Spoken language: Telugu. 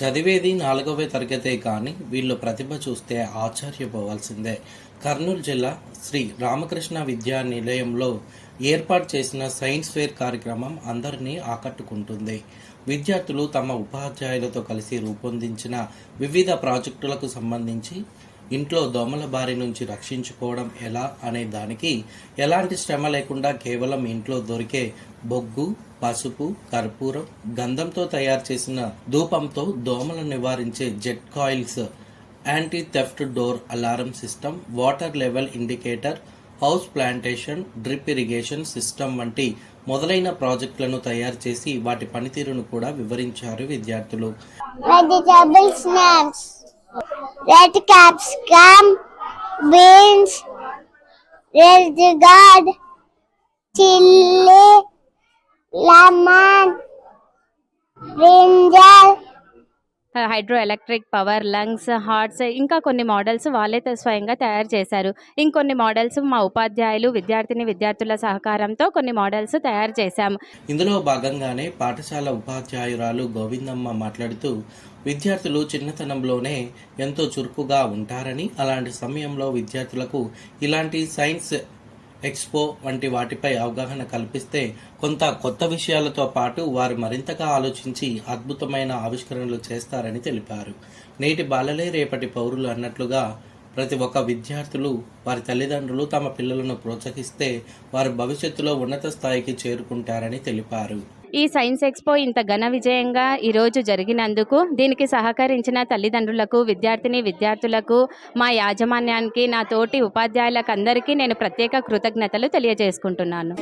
చదివేది నాలుగవ తరగతే కానీ వీళ్ళు ప్రతిభ చూస్తే ఆశ్చర్యపోవాల్సిందే. కర్నూలు జిల్లా శ్రీ రామకృష్ణ విద్యా నిలయంలో ఏర్పాటు చేసిన సైన్స్ ఫేర్ కార్యక్రమం అందరినీ ఆకట్టుకుంటుంది. విద్యార్థులు తమ ఉపాధ్యాయులతో కలిసి రూపొందించిన వివిధ ప్రాజెక్టులకు సంబంధించి ఇంట్లో దోమల బారి నుంచి రక్షించుకోవడం ఎలా అనే దానికి ఎలాంటి శ్రమ లేకుండా కేవలం ఇంట్లో దొరికే బొగ్గు పసుపు కర్పూరం గంధంతో తయారు చేసిన ధూపంతో దోమలను నివారించే jet coils anti theft door alarm system water level indicator house plantation drip irrigation system వంటి మొదలైన ప్రాజెక్టులను తయారు చేసి వాటి పనితీరును కూడా వివరించారు విద్యార్థులు. Red caps, capsicum, beans, red gourd, chili, lemon, brinjal, hydro electric power lungs hearts ఇంకా కొన్ని మోడల్స్ వాళ్ళే స్వయంగా తయారు చేశారు. ఇంకొన్ని మోడల్స్ మా ఉపాధ్యాయులు విద్యార్థిని విద్యార్థుల సహకారంతో కొన్ని మోడల్స్ తయారు చేశాము. ఇందులో భాగంగానే పాఠశాల ఉపాధ్యాయురాలు గోవిందమ్మ మాట్లాడుతూ విద్యార్థులు చిన్నతనంలోనే ఎంతో చురుకుగా ఉంటారని అలాంటి సమయంలో విద్యార్థులకు ఇలాంటి సైన్స్ ఎక్స్పో వంటి వాటిపై అవగాహన కల్పిస్తే కొంత కొత్త విషయాలతో పాటు వారు మరింతగా ఆలోచించి అద్భుతమైన ఆవిష్కరణలు చేస్తారని తెలిపారు. నేటి బాలలే రేపటి పౌరులు అన్నట్లుగా ప్రతి ఒక్క విద్యార్థులు వారి తల్లిదండ్రులు తమ పిల్లలను ప్రోత్సహిస్తే వారు భవిష్యత్తులో ఉన్నత స్థాయికి చేరుకుంటారని తెలిపారు. ఈ సైన్స్ ఎక్స్పో ఇంత ఘన విజయంగా ఈరోజు జరిగినందుకు దీనికి సహకరించిన తల్లిదండ్రులకు విద్యార్థిని విద్యార్థులకు మా యాజమాన్యానికి నా తోటి ఉపాధ్యాయులకు అందరికీ నేను ప్రత్యేక కృతజ్ఞతలు తెలియజేసుకుంటున్నాను.